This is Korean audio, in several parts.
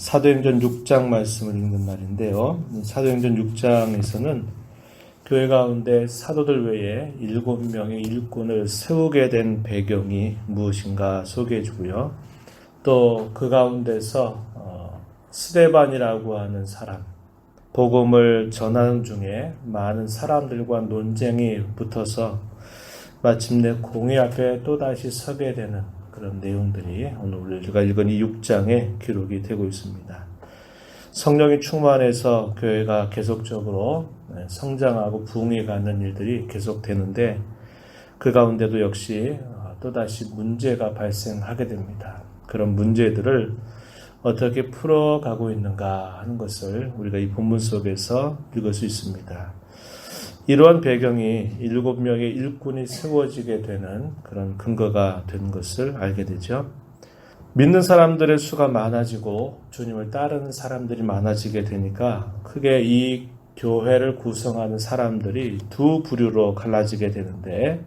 사도행전 6장 말씀을 읽는 날인데요. 사도행전 6장에서는 교회 가운데 사도들 외에 일곱 명의 일꾼을 세우게 된 배경이 무엇인가 소개해 주고요. 또 그 가운데서 어, 스데반이라고 하는 사람, 복음을 전하는 중에 많은 사람들과 논쟁이 붙어서 마침내 공의 앞에 또다시 서게 되는 그런 내용들이 오늘 우리가 읽은 이 6장에 기록이 되고 있습니다. 성령이 충만해서 교회가 계속적으로 성장하고 부흥해 가는 일들이 계속되는데 그 가운데도 역시 또다시 문제가 발생하게 됩니다. 그런 문제들을 어떻게 풀어가고 있는가 하는 것을 우리가 이 본문 속에서 읽을 수 있습니다. 이러한 배경이 일곱 명의 일꾼이 세워지게 되는 그런 근거가 된 것을 알게 되죠. 믿는 사람들의 수가 많아지고 주님을 따르는 사람들이 많아지게 되니까 크게 이 교회를 구성하는 사람들이 두 부류로 갈라지게 되는데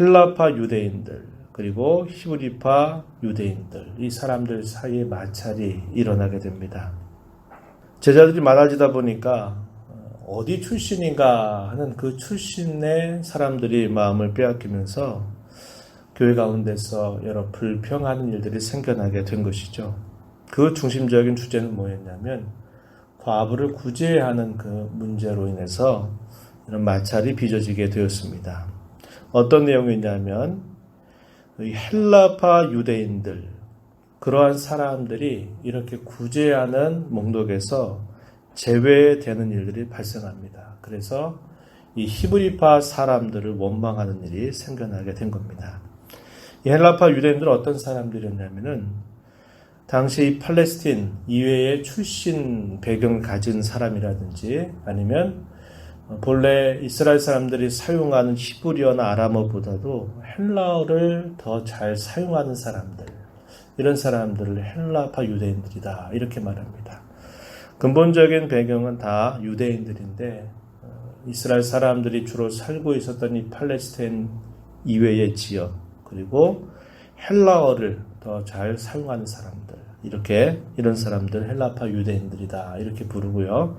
헬라파 유대인들 그리고 히브리파 유대인들 이 사람들 사이에 마찰이 일어나게 됩니다. 제자들이 많아지다 보니까 어디 출신인가 하는 그 출신의 사람들이 마음을 빼앗기면서 교회 가운데서 여러 불평하는 일들이 생겨나게 된 것이죠. 그 중심적인 주제는 뭐였냐면 과부를 구제하는 그 문제로 인해서 이런 마찰이 빚어지게 되었습니다. 어떤 내용이냐면 헬라파 유대인들 그러한 사람들이 이렇게 구제하는 목록에서 제외되는 일들이 발생합니다. 그래서 이 히브리파 사람들을 원망하는 일이 생겨나게 된 겁니다. 이 헬라파 유대인들은 어떤 사람들이었냐면은 당시 이 팔레스틴 이외의 출신 배경을 가진 사람이라든지 아니면 본래 이스라엘 사람들이 사용하는 히브리어나 아람어보다도 헬라어를 더 잘 사용하는 사람들 이런 사람들을 헬라파 유대인들이다 이렇게 말합니다. 근본적인 배경은 다 유대인들인데 어, 이스라엘 사람들이 주로 살고 있었던 이 팔레스타인 이외의 지역 그리고 헬라어를 더 잘 사용하는 사람들 이렇게 이런 사람들 헬라파 유대인들이다 이렇게 부르고요.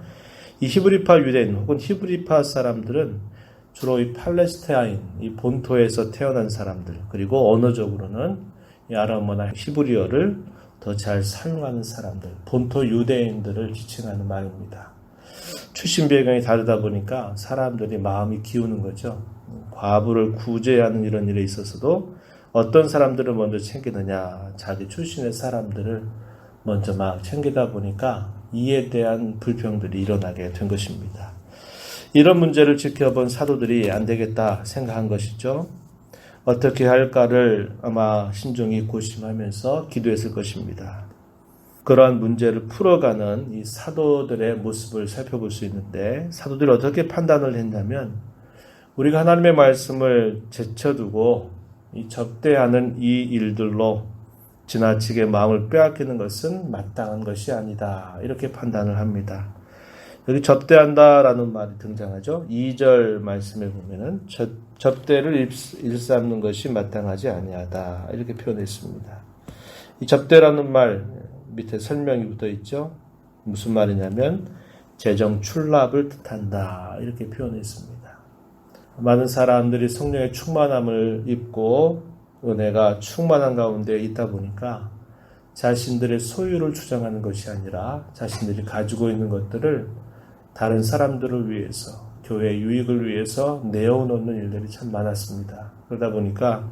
이 히브리파 유대인 혹은 히브리파 사람들은 주로 이 팔레스타인 이 본토에서 태어난 사람들 그리고 언어적으로는 이 아람어나 히브리어를 더 잘 사용하는 사람들, 본토 유대인들을 지칭하는 말입니다. 출신 배경이 다르다 보니까 사람들이 마음이 기우는 거죠. 과부를 구제하는 이런 일에 있어서도 어떤 사람들을 먼저 챙기느냐, 자기 출신의 사람들을 먼저 막 챙기다 보니까 이에 대한 불평들이 일어나게 된 것입니다. 이런 문제를 지켜본 사도들이 안 되겠다 생각한 것이죠. 어떻게 할까를 아마 신중히 고심하면서 기도했을 것입니다. 그러한 문제를 풀어가는 이 사도들의 모습을 살펴볼 수 있는데 사도들이 어떻게 판단을 했냐면 우리가 하나님의 말씀을 제쳐두고 이 접대하는 이 일들로 지나치게 마음을 빼앗기는 것은 마땅한 것이 아니다. 이렇게 판단을 합니다. 여기 접대한다라는 말이 등장하죠. 2절 말씀에 보면은 접대를 일삼는 것이 마땅하지 아니하다. 이렇게 표현했습니다. 이 접대라는 말 밑에 설명이 붙어 있죠. 무슨 말이냐면 재정 출납을 뜻한다. 이렇게 표현했습니다. 많은 사람들이 성령의 충만함을 입고 은혜가 충만한 가운데 있다 보니까 자신들의 소유를 주장하는 것이 아니라 자신들이 가지고 있는 것들을 다른 사람들을 위해서 교회 유익을 위해서 내어놓는 일들이 참 많았습니다. 그러다 보니까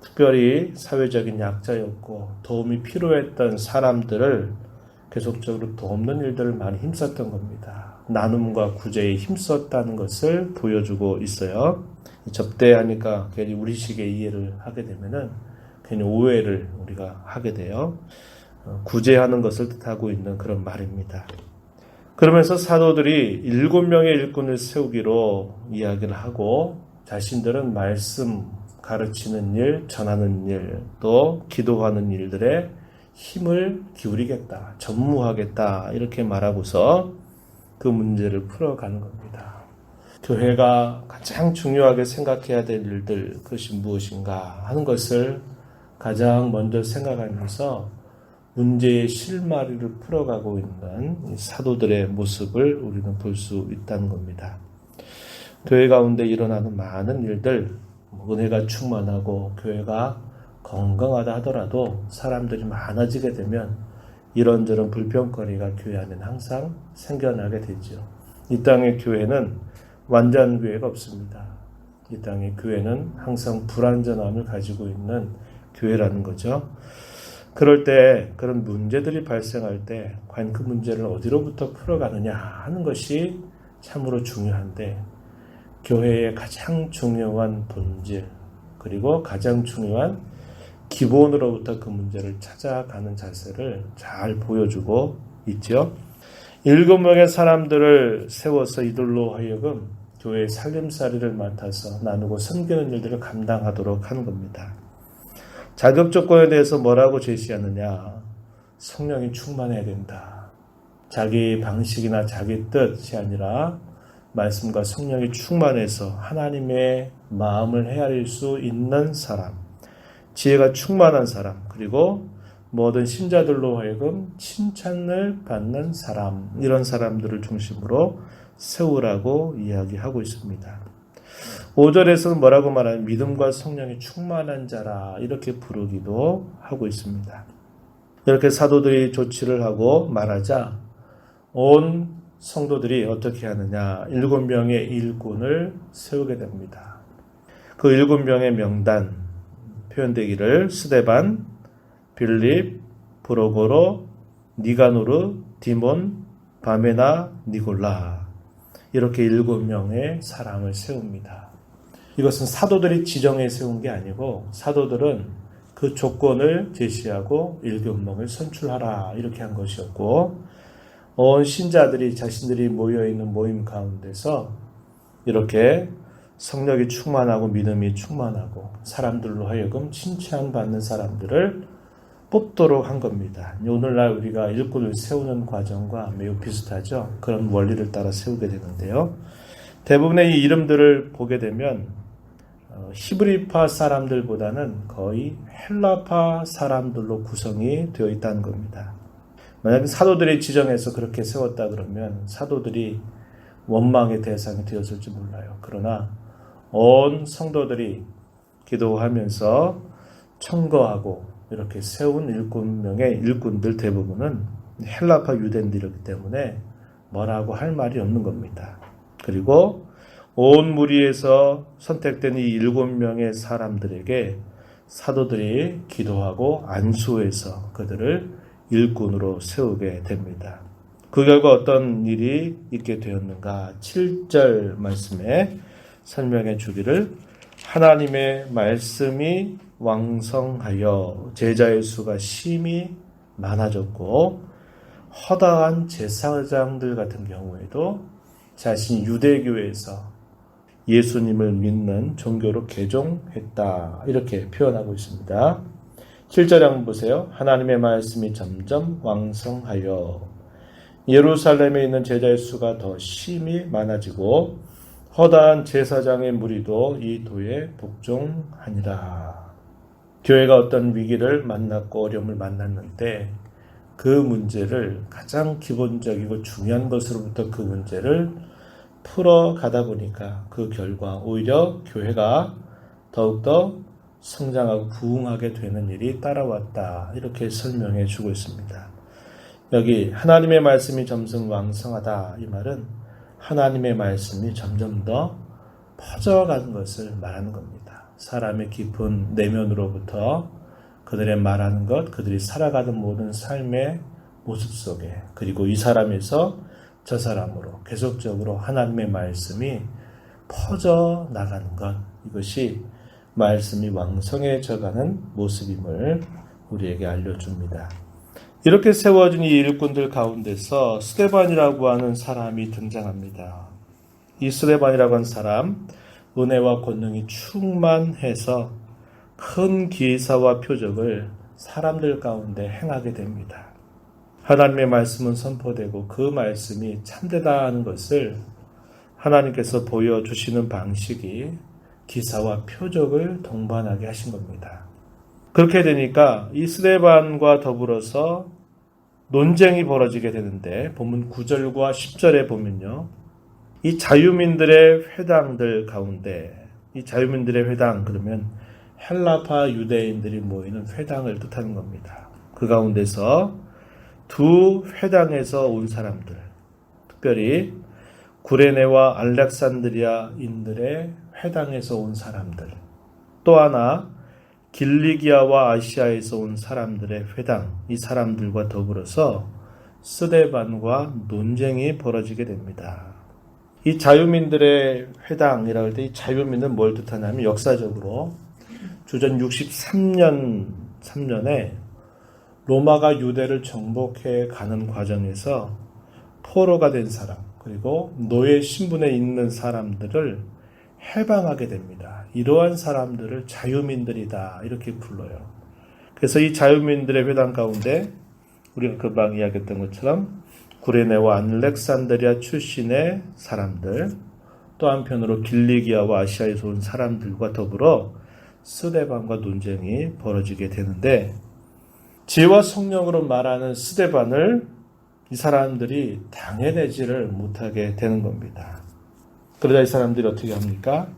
특별히 사회적인 약자였고 도움이 필요했던 사람들을 계속적으로 돕는 일들을 많이 힘썼던 겁니다. 나눔과 구제에 힘썼다는 것을 보여주고 있어요. 접대하니까 괜히 우리식의 이해를 하게 되면은 괜히 오해를 우리가 하게 돼요. 어, 구제하는 것을 뜻하고 있는 그런 말입니다. 그러면서 사도들이 일곱 명의 일꾼을 세우기로 이야기를 하고 자신들은 말씀 가르치는 일, 전하는 일, 또 기도하는 일들에 힘을 기울이겠다, 전무하겠다, 이렇게 말하고서 그 문제를 풀어가는 겁니다. 교회가 가장 중요하게 생각해야 될 일들, 그것이 무엇인가 하는 것을 가장 먼저 생각하면서 문제의 실마리를 풀어가고 있는 이 사도들의 모습을 우리는 볼 수 있다는 겁니다. 교회 가운데 일어나는 많은 일들, 뭐 은혜가 충만하고 교회가 건강하다 하더라도 사람들이 많아지게 되면 이런저런 불평거리가 교회 안에는 항상 생겨나게 되죠. 이 땅의 교회는 완전 교회가 없습니다. 이 땅의 교회는 항상 불완전함을 가지고 있는 교회라는 거죠. 그럴 때 그런 문제들이 발생할 때 과연 그 문제를 어디로부터 풀어가느냐 하는 것이 참으로 중요한데 교회의 가장 중요한 본질 그리고 가장 중요한 기본으로부터 그 문제를 찾아가는 자세를 잘 보여주고 있죠. 일곱 명의 사람들을 세워서 이들로 하여금 교회의 살림살이를 맡아서 나누고 섬기는 일들을 감당하도록 하는 겁니다. 자격 조건에 대해서 뭐라고 제시하느냐? 성령이 충만해야 된다. 자기 방식이나 자기 뜻이 아니라 말씀과 성령이 충만해서 하나님의 마음을 헤아릴 수 있는 사람, 지혜가 충만한 사람, 그리고 모든 신자들로 하여금 칭찬을 받는 사람, 이런 사람들을 중심으로 세우라고 이야기하고 있습니다. 5절에서는 뭐라고 말하는 믿음과 성령이 충만한 자라 이렇게 부르기도 하고 있습니다. 이렇게 사도들이 조치를 하고 말하자 온 성도들이 어떻게 하느냐 일곱 명의 일꾼을 세우게 됩니다. 그 일곱 명의 명단 표현되기를 스데반, 빌립, 브로고로, 니가노르, 디몬, 바메나, 니골라 이렇게 일곱 명의 사람을 세웁니다. 이것은 사도들이 지정해 세운 게 아니고 사도들은 그 조건을 제시하고 명을 선출하라 이렇게 한 것이었고 온 신자들이 자신들이 모여 있는 모임 가운데서 이렇게 성령이 충만하고 믿음이 충만하고 사람들로 하여금 칭찬 받는 사람들을 뽑도록 한 겁니다. 오늘날 우리가 일꾼을 세우는 과정과 매우 비슷하죠. 그런 원리를 따라 세우게 되는데요. 대부분의 이 이름들을 보게 되면 어, 히브리파 사람들보다는 거의 헬라파 사람들로 구성이 되어 있다는 겁니다. 만약 사도들이 지정해서 그렇게 세웠다 그러면 사도들이 원망의 대상이 되었을지 몰라요. 그러나 온 성도들이 기도하면서 청거하고 이렇게 세운 일꾼명의 일꾼들 대부분은 헬라파 유대인들이기 때문에 뭐라고 할 말이 없는 겁니다. 그리고 온 무리에서 선택된 이 일곱 명의 사람들에게 사도들이 기도하고 안수해서 그들을 일꾼으로 세우게 됩니다. 그 결과 어떤 일이 있게 되었는가? 7절 말씀에 설명해 주기를 하나님의 말씀이 왕성하여 제자의 수가 심히 많아졌고 허다한 제사장들 같은 경우에도 자신이 유대교에서 예수님을 믿는 종교로 개종했다. 이렇게 표현하고 있습니다. 7절 한번 보세요. 하나님의 말씀이 점점 왕성하여 예루살렘에 있는 제자의 수가 더 심히 많아지고 허다한 제사장의 무리도 이 도에 복종하니라. 교회가 어떤 위기를 만났고 어려움을 만났는데 그 문제를 가장 기본적이고 중요한 것으로부터 그 문제를 풀어 가다 보니까 그 결과 오히려 교회가 더욱더 성장하고 부흥하게 되는 일이 따라왔다. 이렇게 설명해 주고 있습니다. 여기 하나님의 말씀이 점점 왕성하다. 이 말은 하나님의 말씀이 점점 더 퍼져가는 것을 말하는 겁니다. 사람의 깊은 내면으로부터 그들의 말하는 것, 그들이 살아가는 모든 삶의 모습 속에 그리고 이 사람에서 저 사람으로 계속적으로 하나님의 말씀이 퍼져 나가는 것 이것이 말씀이 왕성해져가는 모습임을 우리에게 알려줍니다. 이렇게 세워진 이 일꾼들 가운데서 스테반이라고 하는 사람이 등장합니다. 이 스테반이라고 하는 사람 은혜와 권능이 충만해서 큰 기사와 표적을 사람들 가운데 행하게 됩니다. 하나님의 말씀은 선포되고 그 말씀이 참되다 하는 것을 하나님께서 보여주시는 방식이 기사와 표적을 동반하게 하신 겁니다. 그렇게 되니까 이 스데반과 더불어서 논쟁이 벌어지게 되는데 본문 9절과 10절에 보면요. 이 자유민들의 회당들 가운데 이 자유민들의 회당 그러면 헬라파 유대인들이 모이는 회당을 뜻하는 겁니다. 그 가운데서 두 회당에서 온 사람들, 특별히 구레네와 알렉산드리아인들의 회당에서 온 사람들, 또 하나 길리기아와 아시아에서 온 사람들의 회당, 이 사람들과 더불어서 스데반과 논쟁이 벌어지게 됩니다. 이 자유민들의 회당이라고 할 때 이 자유민은 뭘 뜻하냐면 역사적으로 주전 63년 3년에 로마가 유대를 정복해 가는 과정에서 포로가 된 사람 그리고 노예 신분에 있는 사람들을 해방하게 됩니다. 이러한 사람들을 자유민들이다 이렇게 불러요. 그래서 이 자유민들의 회당 가운데 우리가 금방 이야기했던 것처럼 구레네와 알렉산드리아 출신의 사람들 또 한편으로 길리기아와 아시아에서 온 사람들과 더불어 스데반과 논쟁이 벌어지게 되는데 지혜와 성령으로 말하는 스데반을 이 사람들이 당해내지를 못하게 되는 겁니다. 그러다 이 사람들이 어떻게 합니까?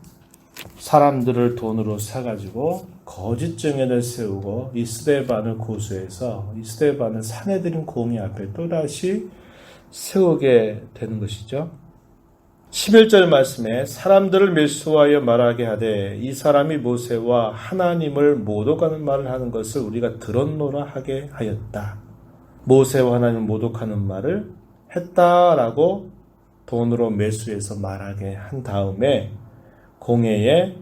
사람들을 돈으로 사가지고 거짓 증언을 세우고 이 스데반을 고소해서 이 스데반을 사내들인 공의 앞에 또다시 세우게 되는 것이죠. 11절 말씀에 사람들을 밀수하여 말하게 하되 이 사람이 모세와 하나님을 모독하는 말을 하는 것을 우리가 들었노라 하게 하였다. 모세와 하나님을 모독하는 말을 했다라고 돈으로 매수해서 말하게 한 다음에 공회에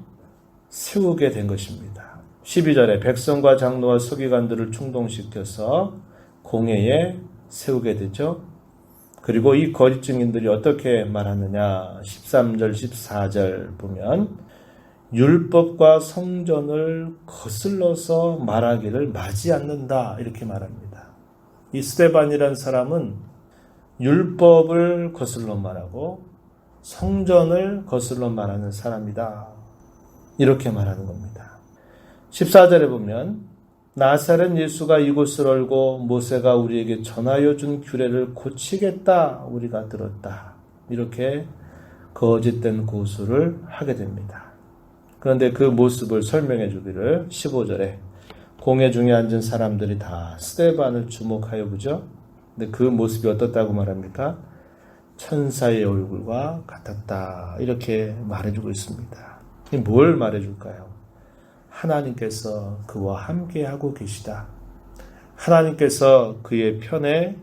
세우게 된 것입니다. 12절에 백성과 장로와 서기관들을 충동시켜서 공회에 세우게 되죠. 그리고 이 거짓 증인들이 어떻게 말하느냐. 13절, 14절 보면 율법과 성전을 거슬러서 말하기를 맞지 않는다. 이렇게 말합니다. 이 스테반이라는 사람은 율법을 거슬러 말하고 성전을 거슬러 말하는 사람이다. 이렇게 말하는 겁니다. 14절에 보면 나사렛 예수가 이곳을 알고 모세가 우리에게 전하여 준 규례를 고치겠다 우리가 들었다. 이렇게 거짓된 고수를 하게 됩니다. 그런데 그 모습을 설명해 주기를 15절에 공회 중에 앉은 사람들이 다 스테반을 주목하여 보죠. 근데 그 모습이 어떻다고 말합니까? 천사의 얼굴과 같았다. 이렇게 말해주고 있습니다. 뭘 말해줄까요? 하나님께서 그와 함께하고 계시다. 하나님께서 그의 편에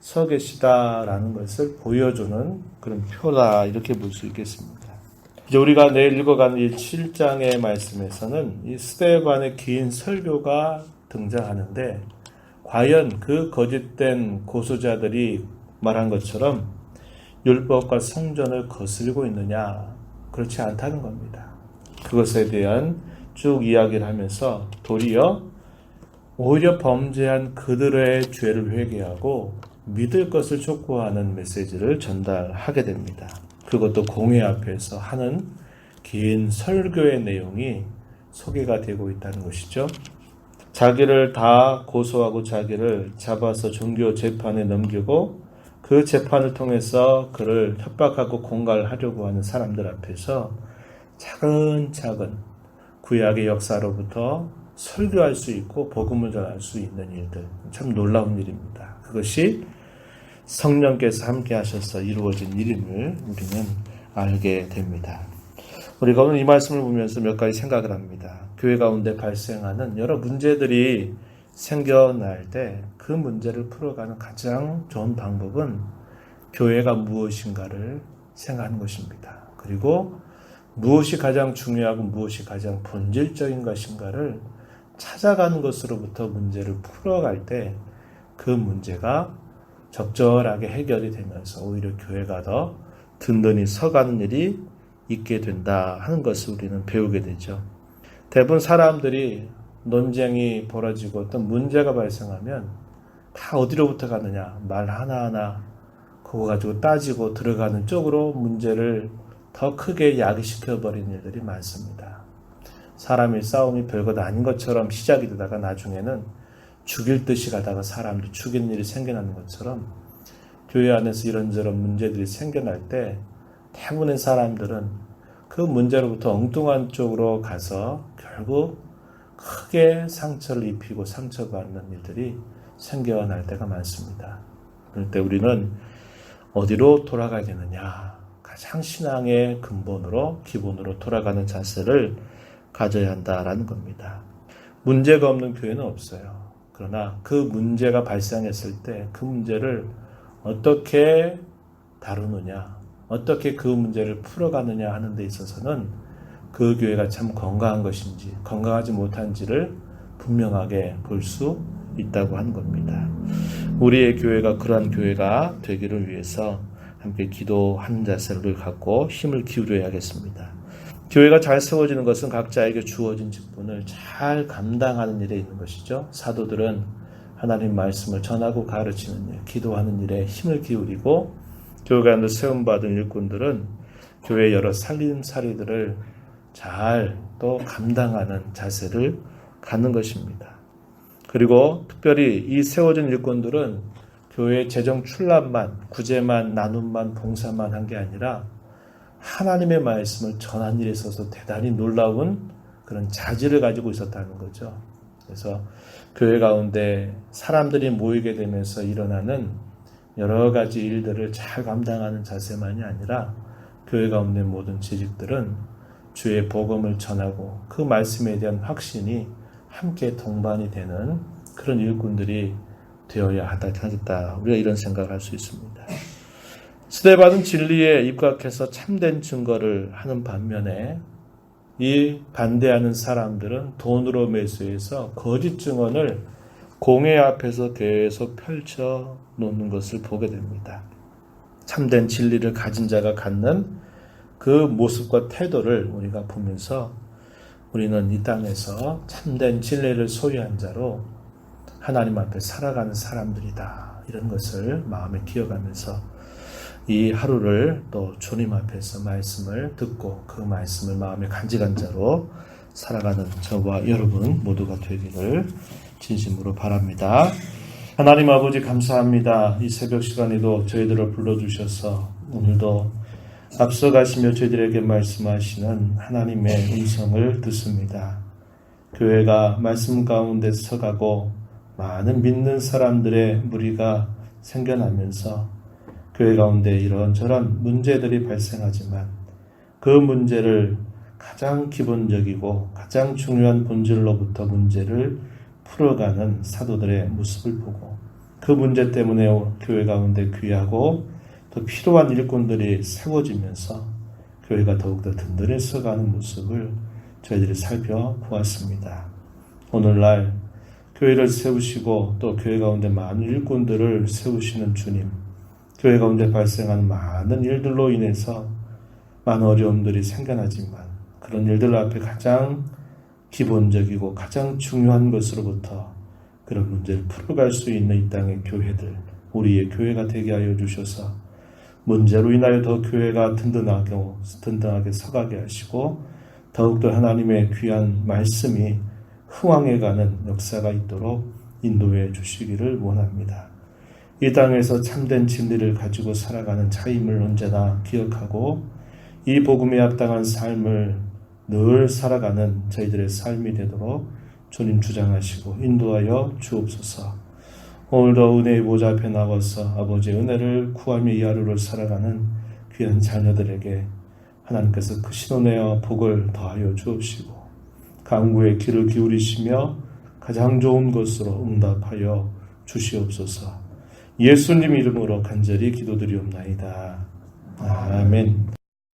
서 계시다라는 것을 보여주는 그런 표다. 이렇게 볼 수 있겠습니다. 이제 우리가 내일 읽어가는 이 7장의 말씀에서는 이 스테반의 긴 설교가 등장하는데 과연 그 거짓된 고소자들이 말한 것처럼 율법과 성전을 거슬고 있느냐? 그렇지 않다는 겁니다. 그것에 대한 쭉 이야기를 하면서 도리어 오히려 범죄한 그들의 죄를 회개하고 믿을 것을 촉구하는 메시지를 전달하게 됩니다. 그것도 공회 앞에서 하는 긴 설교의 내용이 소개가 되고 있다는 것이죠. 자기를 다 고소하고 자기를 잡아서 종교 재판에 넘기고 그 재판을 통해서 그를 협박하고 공갈하려고 하는 사람들 앞에서 차근차근 구약의 역사로부터 설교할 수 있고 복음을 전할 수 있는 일들 참 놀라운 일입니다. 그것이 성령께서 함께 하셔서 이루어진 일임을 우리는 알게 됩니다. 우리가 오늘 이 말씀을 보면서 몇 가지 생각을 합니다. 교회 가운데 발생하는 여러 문제들이 생겨날 때 그 문제를 풀어가는 가장 좋은 방법은 교회가 무엇인가를 생각하는 것입니다. 그리고 무엇이 가장 중요하고 무엇이 가장 본질적인 것인가를 찾아가는 것으로부터 문제를 풀어갈 때 그 문제가 적절하게 해결이 되면서 오히려 교회가 더 든든히 서가는 일이 있게 된다 하는 것을 우리는 배우게 되죠. 대부분 사람들이 논쟁이 벌어지고 어떤 문제가 발생하면 다 어디로부터 가느냐 말 하나하나 그거 가지고 따지고 들어가는 쪽으로 문제를 더 크게 야기시켜 버린 일들이 많습니다. 사람의 싸움이 별것 아닌 것처럼 시작이 되다가 나중에는 죽일 듯이 가다가 사람도 죽이는 일이 생겨나는 것처럼 교회 안에서 이런저런 문제들이 생겨날 때 대부분의 사람들은 그 문제로부터 엉뚱한 쪽으로 가서 결국 크게 상처를 입히고 상처받는 일들이 생겨날 때가 많습니다. 그럴 때 우리는 어디로 돌아가야 되느냐? 가장 신앙의 근본으로, 기본으로 돌아가는 자세를 가져야 한다라는 겁니다. 문제가 없는 교회는 없어요. 그러나 그 문제가 발생했을 때 그 문제를 어떻게 다루느냐, 어떻게 그 문제를 풀어가느냐 하는 데 있어서는 그 교회가 참 건강한 것인지 건강하지 못한지를 분명하게 볼 수 있다고 하는 겁니다. 우리의 교회가 그러한 교회가 되기를 위해서 함께 기도하는 자세를 갖고 힘을 기울여야겠습니다. 교회가 잘 세워지는 것은 각자에게 주어진 직분을 잘 감당하는 일에 있는 것이죠. 사도들은 하나님 말씀을 전하고 가르치는 일, 기도하는 일에 힘을 기울이고 교회 안에 세움받은 일꾼들은 교회 여러 살림살이들을 잘 또 감당하는 자세를 갖는 것입니다. 그리고 특별히 이 세워진 일꾼들은 교회 재정 출납만, 구제만, 나눔만, 봉사만 한 게 아니라 하나님의 말씀을 전한 일에 있어서 대단히 놀라운 그런 자질을 가지고 있었다는 거죠. 그래서 교회 가운데 사람들이 모이게 되면서 일어나는 여러 가지 일들을 잘 감당하는 자세만이 아니라 교회 가운데 모든 재직들은 주의 복음을 전하고 그 말씀에 대한 확신이 함께 동반이 되는 그런 일꾼들이 되어야 하겠다. 우리가 이런 생각을 할 수 있습니다. 시대받은 진리에 입각해서 참된 증거를 하는 반면에 이 반대하는 사람들은 돈으로 매수해서 거짓 증언을 공회 앞에서 계속 펼쳐 놓는 것을 보게 됩니다. 참된 진리를 가진 자가 갖는 그 모습과 태도를 우리가 보면서 우리는 이 땅에서 참된 진리를 소유한 자로 하나님 앞에 살아가는 사람들이다. 이런 것을 마음에 기억하면서 이 하루를 또 주님 앞에서 말씀을 듣고 그 말씀을 마음에 간직한 자로 살아가는 저와 여러분 모두가 되기를 진심으로 바랍니다. 하나님 아버지 감사합니다. 이 새벽 시간에도 저희들을 불러주셔서 오늘도 앞서가시며 저희들에게 말씀하시는 하나님의 음성을 듣습니다. 교회가 말씀 가운데 서가고 많은 믿는 사람들의 무리가 생겨나면서 교회 가운데 이런저런 문제들이 발생하지만 그 문제를 가장 기본적이고 가장 중요한 본질로부터 문제를 풀어가는 사도들의 모습을 보고 그 문제 때문에 교회 가운데 귀하고 또 필요한 일꾼들이 세워지면서 교회가 더욱더 든든해서 가는 모습을 저희들이 살펴보았습니다. 오늘날 교회를 세우시고 또 교회 가운데 많은 일꾼들을 세우시는 주님, 교회 가운데 발생한 많은 일들로 인해서 많은 어려움들이 생겨나지만 그런 일들 앞에 가장 기본적이고 가장 중요한 것으로부터 그런 문제를 풀어갈 수 있는 이 땅의 교회들, 우리의 교회가 되게 하여 주셔서 문제로 인하여 더 교회가 든든하게, 든든하게 서가게 하시고 더욱더 하나님의 귀한 말씀이 흥왕해가는 역사가 있도록 인도해 주시기를 원합니다. 이 땅에서 참된 진리를 가지고 살아가는 자임을 언제나 기억하고 이 복음에 합당한 삶을 늘 살아가는 저희들의 삶이 되도록 주님 주장하시고 인도하여 주옵소서. 오늘도 은혜의 보좌 앞에 나와서 아버지의 은혜를 구하며 이 하루를 살아가는 귀한 자녀들에게 하나님께서 크신 은혜와 복을 더하여 주옵시고 강구의 귀를 기울이시며 가장 좋은 것으로 응답하여 주시옵소서 예수님 이름으로 간절히 기도드리옵나이다. 아멘.